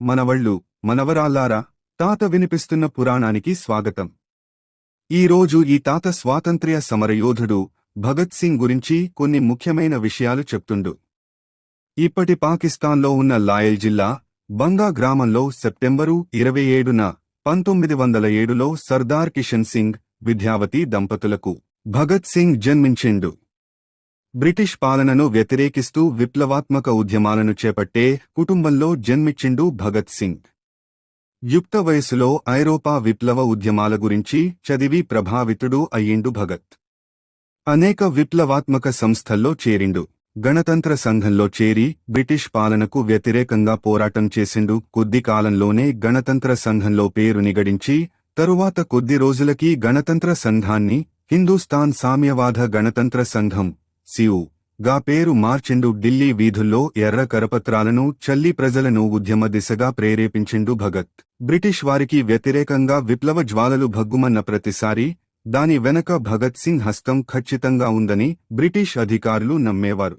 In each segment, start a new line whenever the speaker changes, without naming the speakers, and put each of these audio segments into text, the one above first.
మనవళ్ళు మనవరాల్లారా తాత వినిపిస్తున్న పురాణానికి స్వాగతం. ఈరోజు ఈ తాత స్వాతంత్ర్య సమరయోధుడు భగత్ సింగ్ గురించి కొన్ని ముఖ్యమైన విషయాలు చెప్తుండు. ఇప్పటి పాకిస్తాన్లో ఉన్న లాయల్ జిల్లా బంగా గ్రామంలో సెప్టెంబరు ఇరవై ఏడున పంతొమ్మిది వందల ఏడులో సర్దార్ కిషన్ సింగ్ విద్యావతి దంపతులకు భగత్ సింగ్ జన్మించిండు. బ్రిటిష్ పాలనను వ్యతిరేకిస్తూ విప్లవాత్మక ఉద్యమాలను చేపట్టే కుటుంబంలో జన్మిచ్చిండు భగత్ సింగ్. యుక్త వయసులో ఐరోపా విప్లవ ఉద్యమాల గురించి చదివి ప్రభావితుడు అయ్యిండు భగత్. అనేక విప్లవాత్మక సంస్థల్లో చేరిండు. గణతంత్ర సంఘంలో చేరి బ్రిటిష్ పాలనకు వ్యతిరేకంగా పోరాటం చేసిండు. కొద్ది కాలంలోనే గణతంత్ర సంఘంలో పేరు నిగడించి తరువాత కొద్ది రోజులకి గణతంత్ర సంఘాన్ని హిందూస్థాన్ సామ్యవాద గణతంత్ర సంఘం సియు గా పేరు మార్చిండు ఢిల్లీ వీధుల్లో ఎర్ర కరపత్రాలను చల్లి ప్రజలను ఉద్యమ దిశగా ప్రేరేపించిండు భగత్. బ్రిటిష్ వారికి వ్యతిరేకంగా విప్లవ జ్వాలలు భగ్గుమన్న ప్రతిసారి దాని వెనక భగత్ సింగ్ హస్తం ఖచ్చితంగా ఉందని బ్రిటిష్ అధికారులు నమ్మేవారు.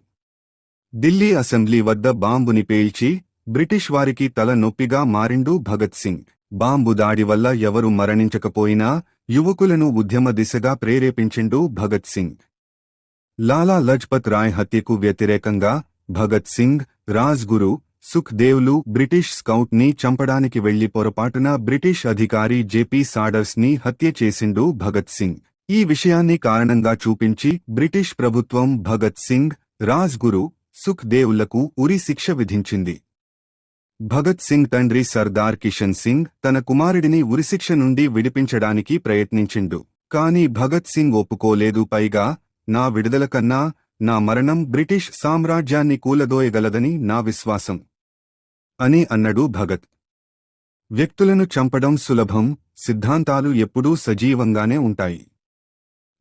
ఢిల్లీ అసెంబ్లీ వద్ద బాంబుని పేల్చి బ్రిటిష్ వారికి తల నొప్పిగా మారిండు భగత్ సింగ్. బాంబు దాడి వల్ల ఎవరు మరణించకపోయినా యువకులను ఉద్యమ దిశగా ప్రేరేపించిండు భగత్ సింగ్. లాలా లజ్పత్ రాయ్ హత్యకు వ్యతిరేకంగా భగత్ సింగ్ రాజ్ గురు సుఖ్ బ్రిటిష్ స్కౌట్ని చంపడానికి వెళ్ళి పొరపాటున బ్రిటిష్ అధికారి జేపీ సాడర్స్ని హత్య చేసిండు భగత్ సింగ్. ఈ విషయాన్ని కారణంగా చూపించి బ్రిటిష్ ప్రభుత్వం భగత్ సింగ్ రాజ్ గురు సుఖ్ ఉరి శిక్ష విధించింది. భగత్ సింగ్ తండ్రి సర్దార్ కిషన్ సింగ్ తన కుమారుడిని ఉరిశిక్ష నుండి విడిపించడానికి ప్రయత్నించిండు. కాని భగత్ సింగ్ ఒప్పుకోలేదు పైగా నా విడుదల కన్నా నా మరణం బ్రిటిష్ సామ్రాజ్యాన్ని కూలదోయగలదని నా విశ్వాసం. అని అన్నడు భగత్. వ్యక్తులను చంపడం సులభం సిద్ధాంతాలు ఎప్పుడూ సజీవంగానే ఉంటాయి.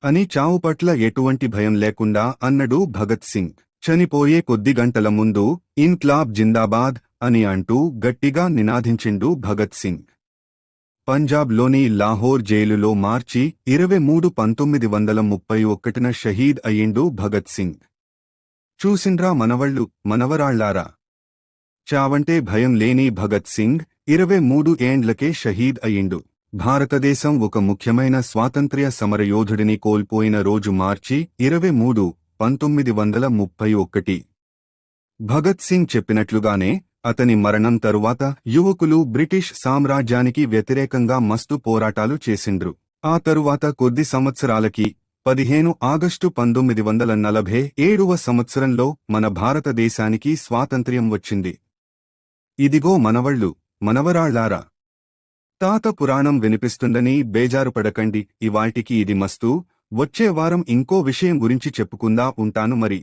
అని చావు పట్ల ఎటువంటి భయం లేకుండా అన్నడు భగత్ సింగ్. చనిపోయే కొద్ది గంటల ముందు ఇన్క్లాబ్ జిందాబాద్ అని అంటూ గట్టిగా నినాదించిండు భగత్ సింగ్. పంజాబ్లోని లాహోర్ జైలులో మార్చి ఇరవై మూడు పంతొమ్మిది వందల ముప్పై ఒకటిన షహీద్ అయ్యిండు భగత్ సింగ్. చూసిండ్రా మనవళ్ళు మనవరాళ్ళారా? చావంటే భయం లేని భగత్ సింగ్ ఇరవై మూడు ఏండ్లకే షహీద్ అయ్యిండు. భారతదేశం ఒక ముఖ్యమైన స్వాతంత్ర్య సమరయోధుడిని కోల్పోయిన రోజు మార్చి ఇరవై మూడు పంతొమ్మిది వందల ముప్పై ఒకటి. భగత్ సింగ్ చెప్పినట్లుగానే అతని మరణం తరువాత యువకులు బ్రిటిష్ సామ్రాజ్యానికి వ్యతిరేకంగా మస్తు పోరాటాలు చేసిండ్రు. ఆ తరువాత కొద్ది సంవత్సరాలకి పదిహేను ఆగస్టు పంతొమ్మిది వందల నలభై ఏడవ సంవత్సరంలో మన భారతదేశానికి స్వాతంత్ర్యం వచ్చింది. ఇదిగో మనవళ్ళు మనవరాళ్ళారా! తాత పురాణం వినిపిస్తుందని బేజారుపడకండి ఇవాటికి ఇది మస్తు. వచ్చే వారం ఇంకో విషయం గురించి చెప్పుకుందా ఉంటాను మరి.